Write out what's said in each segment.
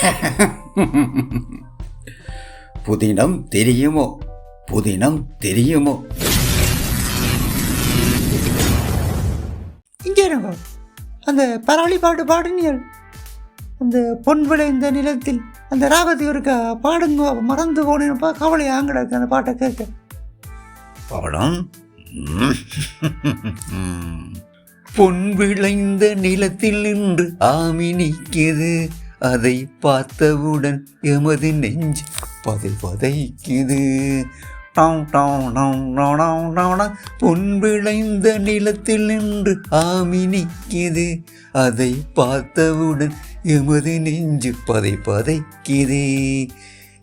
புதினம் தெரியுமோ? புதினம் தெரியுமோ? இங்கே அந்த பரவழி பாட்டு பாடுனீர்கள் அந்த பொன் விளைந்த நிலத்தில் அந்த ராகத்தை இருக்க பாடுங்க மறந்து போனேன்ப்பா கவலை ஆங்கடக்கு அந்த பாட்டை கேட்க. பவளம் பொன் விளைந்த நிலத்தில் நின்று ஆமி நிற்கிது. அதை பார்த்தவுடன் எமது நெஞ்சு பதை பதைக்குது டாங் டாங் டாங் டாங் டாங் பொன் விளைந்த நிலத்தில் நின்று ஆமி நிற்கிது. அதை பார்த்தவுடன் எமது நெஞ்சு பதை பதைக்குது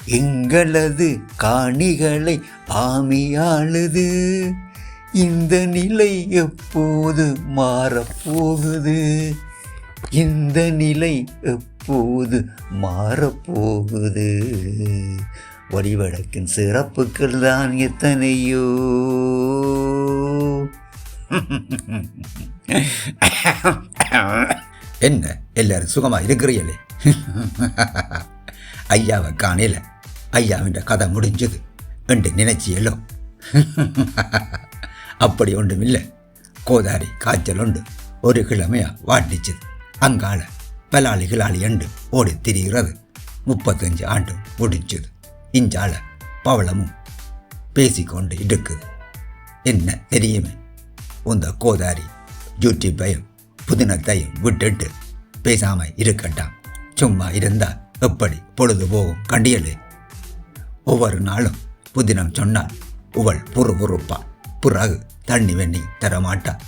எங்களது காணிகளை ஆமியாளுது இந்த நிலை எப்போது மாறப்போகுது? இந்த நிலை எப்போது மாறப்போகுது. வடிவடக்கின் சிறப்புகள் தான் எத்தனையோ. என்ன எல்லாரும் சுகமாக இருக்கிறீங்களே ஐயாவை காணல ஐயாவின் கதை முடிஞ்சது என்று நினைச்சியலோ? அப்படி ஒன்றும் இல்லை கோதாரி காய்ச்சல் உண்டு. ஒரு கிழமையாக வாட்டிச்சது அங்காள பலாளி கிளாலி அண்டு ஓடி திரிகிறது. முப்பத்தஞ்சு ஆண்டு முடிஞ்சது. இஞ்சால பவளமும் பேசிக்கொண்டு இருக்குது என்ன தெரியுமே? உந்த கோதாரி ஜூட்டி பயம் புதினத்தையும் விட்டுட்டு பேசாம இருக்கட்டாம். சும்மா இருந்தா எப்படி பொழுது போகும் கண்டியலே? ஒவ்வொரு நாளும் புதினம் சொன்னால் உவள் புறு புறுப்பா பிறகு தண்ணி வெண்ணி தரமாட்டா.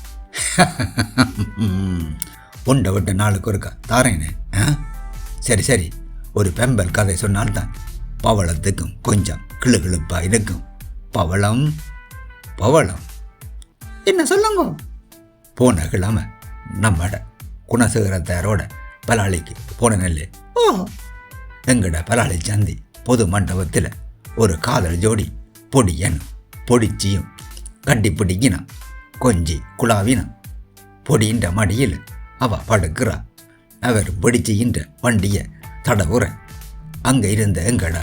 உண்டை விட்ட நாளுக்கு ஒருக்கா. தாரேனே ஆ? சரி சரி. ஒரு பெம்பல் கதை சொன்னால்தான் பவளத்துக்கும் கொஞ்சம் கிளுகிழுப்பா இருக்கும். பவளம் பவளம். என்ன சொல்லுங்க? போன கிழமை நம்மட குணசேகரத்தாரோட பலாளிக்கு போன ஓ. எங்கட பலாளி சந்தி பொது மண்டபத்தில் ஒரு காதல் ஜோடி பொடியன் பொடிச்சியும் கட்டி பிடிக்கினான் கொஞ்சி குழாவினான். பொடியின்ற மடியில் அவ படுக்கிறா. அவர் பிடிச்சின்ற வண்டியை தடவுற. அங்கே இருந்த எங்கட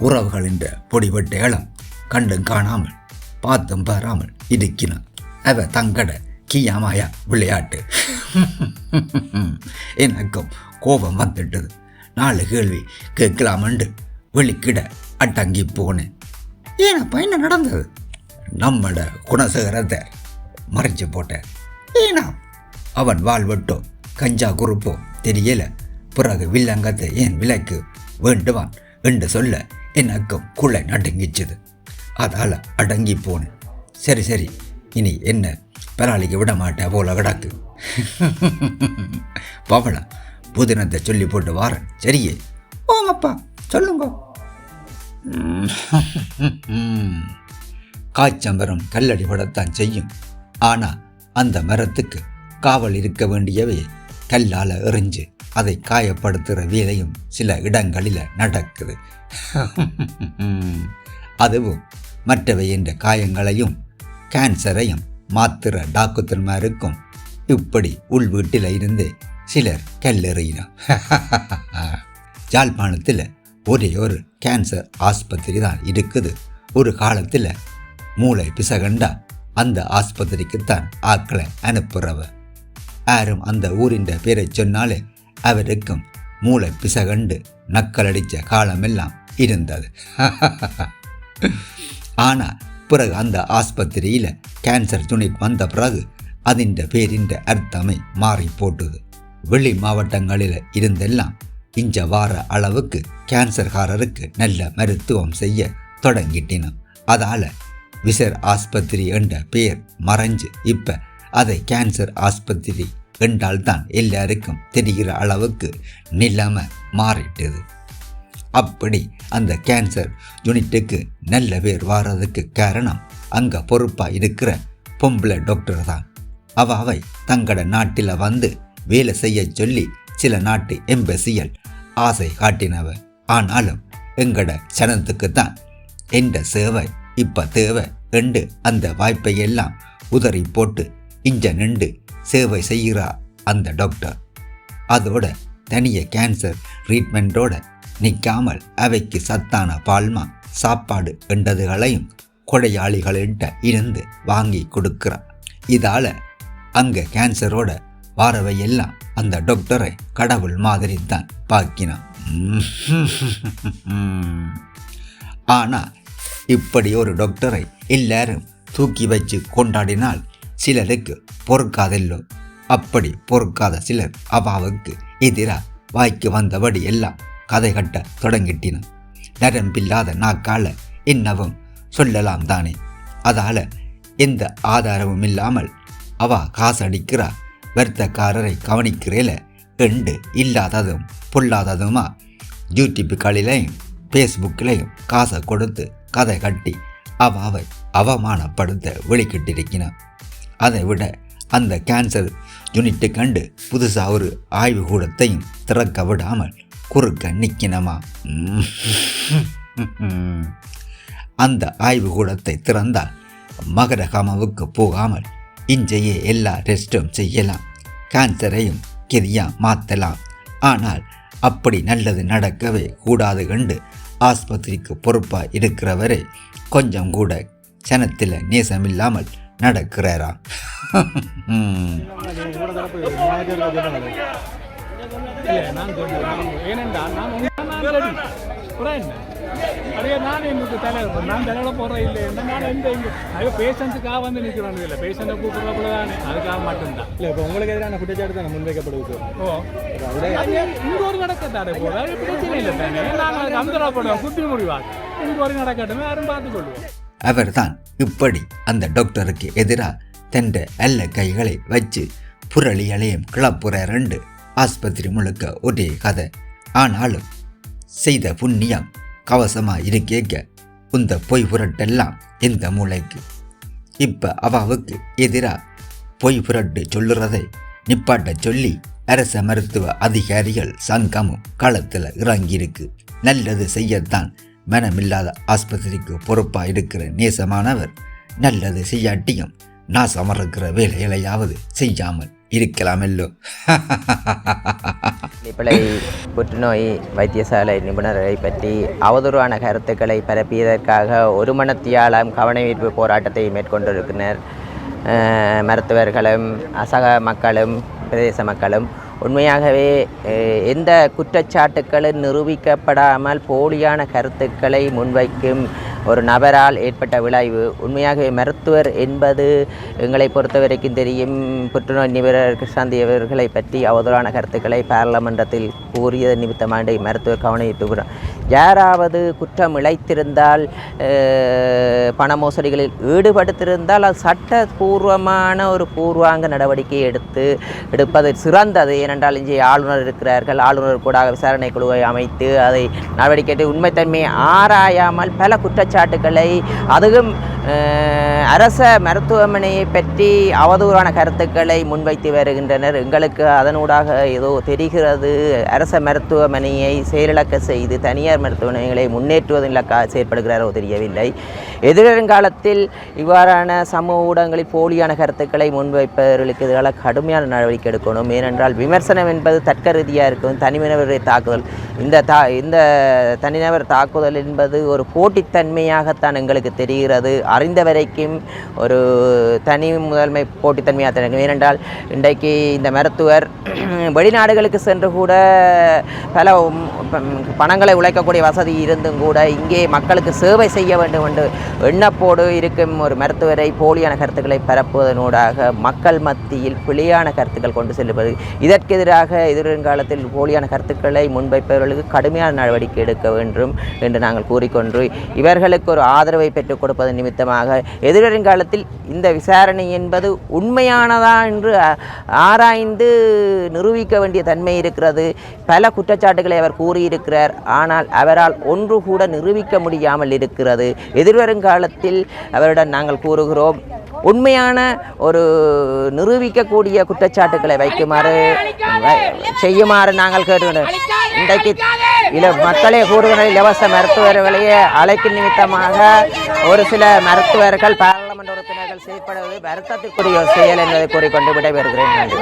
உறவுகளின்ற பொடிபட்ட இளம் கண்டும் காணாமல் பார்த்தும் பாராமல் இருக்கினான் அவ தங்கட கியாமாயா விளையாட்டு. எனக்கும் கோபம் வந்துட்டது. நாலு கேள்வி கேட்கலாமண்டு வெளிக்கிட அட்டங்கி போனேன். ஏனப்பா என்ன நடந்தது? நம்மட குணசேகரத்தை மறைச்சு போட்டேன் ஏனா அவன் வாழ்வட்டோ கஞ்சா குறுப்போ தெரியல. பிறகு வில்லங்கத்தை ஏன் விலைக்கு வேண்டுவான் என்று சொல்ல எனக்கும் குள்ளை நடுங்கிச்சது. அதால அடங்கி போனேன். சரி சரி இனி என்ன? பராளிக்கு விட மாட்டேன் போல கிடக்கு. பவளா புதினத்தை சொல்லி போட்டு வாரேன். சரியே? ஓங்கப்பா சொல்லுங்க. காய்ச்சம்பரம் கல்லடி படத்தான் செய்யும். ஆனால் அந்த மரத்துக்கு காவல் இருக்க வேண்டியவை கல்லால் எறிஞ்சு அதை காயப்படுத்துகிற வேலையும் சில இடங்களில் நடக்குது. அதுவும் மற்றவை என்ற காயங்களையும் கேன்சரையும் மாத்திர டாக்குத்தன்மாருக்கும் இப்படி உள் வீட்டில் இருந்து சிலர் கல்லெறியினோம் யாழ்ப்பாணத்தில் ஒரே ஒரு கேன்சர் ஆஸ்பத்திரி தான் இருக்குது. ஒரு காலத்தில் மூளை பிசகண்டா அந்த ஆஸ்பத்திரிக்குத்தான் ஆக்களை அனுப்புகிறவன் யாரும் அந்த ஊரின் பேரை சொன்னாலே அவருக்கும் மூளை பிசகண்டு நக்கலடிச்ச காலமெல்லாம் இருந்தது. ஆனால் பிறகு அந்த ஆஸ்பத்திரியில் கேன்சர் துணி வந்த பிறகு அதின் பேரின் அர்த்தமே மாறி போட்டுது. வெளி மாவட்டங்களில் இருந்தெல்லாம் இஞ்ச வார அளவுக்கு கேன்சர்காரருக்கு நல்ல மருத்துவம் செய்ய தொடங்கிட்டினோம். அதால் விசர் ஆஸ்பத்திரி என்ற பெயர் மறைஞ்சு இப்போ அதை கேன்சர் ஆஸ்பத்திரி என்றால்தான் எல்லாருக்கும் தெரிகிற அளவுக்கு நிலைமை மாறிட்டது. அப்படி அந்த கேன்சர் யூனிட்டுக்கு நல்ல பேர் வாரதுக்கு காரணம் அங்கே பொறுப்பாக இருக்கிற பொம்பளை டாக்டர் தான். அவ அவை தங்கட நாட்டில் வந்து வேலை செய்ய சொல்லி சில நாட்டு எம்பசியல் ஆசை காட்டினவ. ஆனாலும் எங்கட சனத்துக்கு தான் என்ற சேவை இப்போ தேவை என்று அந்த வாய்ப்பை எல்லாம் உதறி போட்டு இஞ்ச நின்று சேவை செய்கிறா அந்த டாக்டர் அதோட தனிய கேன்சர் ட்ரீட்மெண்ட்டோட நிற்காமல் அவைக்கு சத்தான பால்மா சாப்பாடு என்றதுகளையும் கொடையாளிகளிட்ட இருந்து வாங்கி கொடுக்குறான் இதால் அங்கே கேன்சரோட வாரவை எல்லாம் அந்த டாக்டரை கடவுள் மாதிரி தான் பார்க்கினான் ஆனால் இப்படி ஒரு டாக்டரை எல்லாரும் தூக்கி வச்சு கொண்டாடினால் சிலருக்கு பொறுக்காதல்லோ. அப்படி பொறுக்காத சிலர் அவாவுக்கு எதிராக வாய்க்கு வந்தபடி எல்லாம் கதை கட்ட தொடங்கிட்டின நரம்பில்லாத நாக்கால என்னவும் சொல்லலாம் தானே. அதால எந்த ஆதாரமும் இல்லாமல் அவா காசடிக்கிறா. வர்த்தக்காரரை கவனிக்கிறேல. என்று இல்லாததும் பொல்லாததுமா. யூடியூப்புகளிலையும் ஃபேஸ்புக்கிலையும் காசை கொடுத்து கதை கட்டி அவாவை அவமானப்படுத்த வெளிக்கிட்டிருக்கிறான் அதை விட அந்த கேன்சர் யூனிட்டை கண்டு புதுசாக ஒரு ஆய்வு கூடத்தையும் திறக்க விடாமல் குறுக்க நிற்கினமா அந்த ஆய்வு கூடத்தை திறந்தால் மகரகமாவுக்கு போகாமல் இன்றையே எல்லா ரெஸ்டும் செய்யலாம். கேன்சரையும் கெதியா மாற்றலாம் ஆனால் அப்படி நல்லது நடக்கவே கூடாது கண்டு ஆஸ்பத்திரிக்கு பொறுப்பாக இருக்கிறவரை கொஞ்சம் கூட சனத்தில் நேசமில்லாமல் நடக்கிறாரா இல்ல, நான் சொல்றேன். ஏனென்றால் நான் உங்க- நான் ready. அப்புறம் என்ன? அடைய நான் எனக்கு தலை நான் தலையில போடுறேன் இல்லை என்ன நான் எந்த இங்க ஐயோ பேஷண்ட்டுக்காக வந்து நிற்கிறோம் இல்லை பேஷண்ட்டை கூப்பிடுறப்பல தானே அதுக்காக மட்டும்தான் இல்லை இப்போ உங்களுக்கு எதிரான குற்றச்சாட்டு தான் முன்வைக்கப்படுது ஓ அது இங்க ஒரு நடக்கத்தாடே போல அது பிரச்சனை இல்லை தானே நாங்கள் அந்தரப்படுவோம் குத்தி முடிவா இங்க ஒரு நடக்கட்டுமே யாரும் பார்த்து கொள்வோம் அவர்தான் இப்படி அந்த டாக்டருக்கு எதிராக தன்ற அல்ல கைகளை வச்சு புரளிகளையும் கிளப்புற ரெண்டு ஆஸ்பத்திரி முழுக்க ஒரே கதை. ஆனாலும் செய்த புண்ணியம் கவசமா இருக்கேக்க இந்த பொய் புரட்டெல்லாம் இந்த மூளைக்கு? இப்போ அவாவுக்கு எதிரா பொய் புரட்டு சொல்லுறதை நிப்பாட்ட சொல்லி அரச மருத்துவ அதிகாரிகள் சங்கமும் களத்தில் இறங்கியிருக்கு. நல்லது செய்யத்தான் மனமில்லாத ஆஸ்பத்திரிக்கு பொறுப்பாக இருக்கிற நேசமானவர் நல்லது செய்யாட்டியும் நான் இருக்கிற வேலைகளையாவது செய்யாமல் இருக்கலாமல்லோ. பிள்ளை புற்றுநோய் வைத்தியசாலை நிபுணரை பற்றி அவதூறான கருத்துக்களை பரப்பியதற்காக ஒரு மணத்தியாலம் கவனஈர்ப்பு போராட்டத்தை மேற்கொண்டிருக்கின்றனர். மருத்துவர்களும் அசக மக்களும் பிரதேச மக்களும் உண்மையாகவே எந்த குற்றச்சாட்டுக்களும் நிரூபிக்கப்படாமல் போலியான கருத்துக்களை முன்வைக்கும் ஒரு நபரால் ஏற்பட்ட விளைவு. உண்மையாகவே மருத்துவர் என்பது எங்களை பொறுத்தவரைக்கும் தெரியும். புற்றுநோய் நிபுணர் கிருஷ்ணாந்தி அவர்களை பற்றி அவதூறான கருத்துக்களை பாராளுமன்றத்தில் கூறியது நிமித்தமாண்டி மருத்துவர் கவனித்துகிறார் யாராவது குற்றம் இழைத்திருந்தால் பண மோசடிகளில் ஈடுபடுத்திருந்தால் அது சட்டபூர்வமான ஒரு பூர்வாங்க நடவடிக்கை எடுத்து எடுப்பது சிறந்தது. ஏனென்றால் இங்கே ஆளுநர் இருக்கிறார்கள். ஆளுநர் கூட விசாரணை குழுவை அமைத்து அதை நடவடிக்கை எடுத்து உண்மைத்தன்மையை ஆராயாமல் பல குற்றச்சாட்டுக்களை அதுவும் அரச மருத்துவமனையை பற்றி அவதூறான கருத்துக்களை முன்வைத்து வருகின்றனர். எங்களுக்கு அதனூடாக ஏதோ தெரிகிறது. அரச மருத்துவமனையை செயலிழக்க செய்து தனியார் மருத்துவமனைகளை முன்னேற்றுவதன் இலக்காக செயற்படுகிறாரோ தெரியவில்லை. எதிர்காலத்தில் இவ்வாறான சமூக ஊடகங்களில் போலியான கருத்துக்களை முன்வைப்பவர்களுக்கு எதிராக கடுமையான நடவடிக்கை எடுக்கணும். ஏனென்றால் விமர்சனம் என்பது தற்கரீதியாக இருக்கும் தனிநபரை தாக்குதல். இந்த தா இந்த தனிநபர் தாக்குதல் என்பது ஒரு போட்டித்தன்மையாகத்தான் எங்களுக்கு தெரிகிறது. அறிந்த வரைக்கும் ஒரு தனி முதன்மை போட்டித்தன்மையாக தெரியும் ஏனென்றால் இன்றைக்கு இந்த மருத்துவர் வெளிநாடுகளுக்கு சென்று கூட பல பணங்களை உழைக்கக்கூடிய வசதி இருந்தும் கூட இங்கே மக்களுக்கு சேவை செய்ய வேண்டும் என்று எண்ணப்போடு இருக்கும் ஒரு மருத்துவரை போலியான கருத்துக்களை பரப்புவதனூடாக மக்கள் மத்தியில் பிழையான கருத்துக்கள் கொண்டு செல்லுவது. இதற்கு எதிராக எதிர்காலத்தில் போலியான கருத்துக்களை முன்வைப்பவர்களுக்கு கடுமையான நடவடிக்கை எடுக்க வேண்டும் என்று நாங்கள் கூறிக்கொண்டு இவர்களுக்கு ஒரு ஆதரவை பெற்றுக் கொடுப்பதன் நிமித்தமாக எதிர்வருங்காலத்தில் இந்த விசாரணை என்பது உண்மையானதா என்று ஆராய்ந்து நிரூபிக்க வேண்டிய தன்மை இருக்கிறது. பல குற்றச்சாட்டுகளை அவர் கூறியிருக்கிறார். ஆனால் அவரால் ஒன்று கூட நிரூபிக்க முடியாமல் இருக்கிறது. எதிர்வருங்காலத்தில் அவரிடம் நாங்கள் கூறுகிறோம் உண்மையான ஒரு நிரூபிக்கக்கூடிய குற்றச்சாட்டுகளை வைக்குமாறு செய்யுமாறு நாங்கள் கேட்டுக்கிறோம் இன்றைக்கு இது மக்களை கூறுகிற இலவச மருத்துவர்களையே அழைக்கும் நிமித்தமாக ஒரு சில மருத்துவர்கள் பாராளுமன்ற உறுப்பினர்கள் செயற்படுவது வருத்தத்திற்குரிய ஒரு செயல் என்பதை கூறிக்கொண்டு விடைபெறுகிறேன். நன்றி.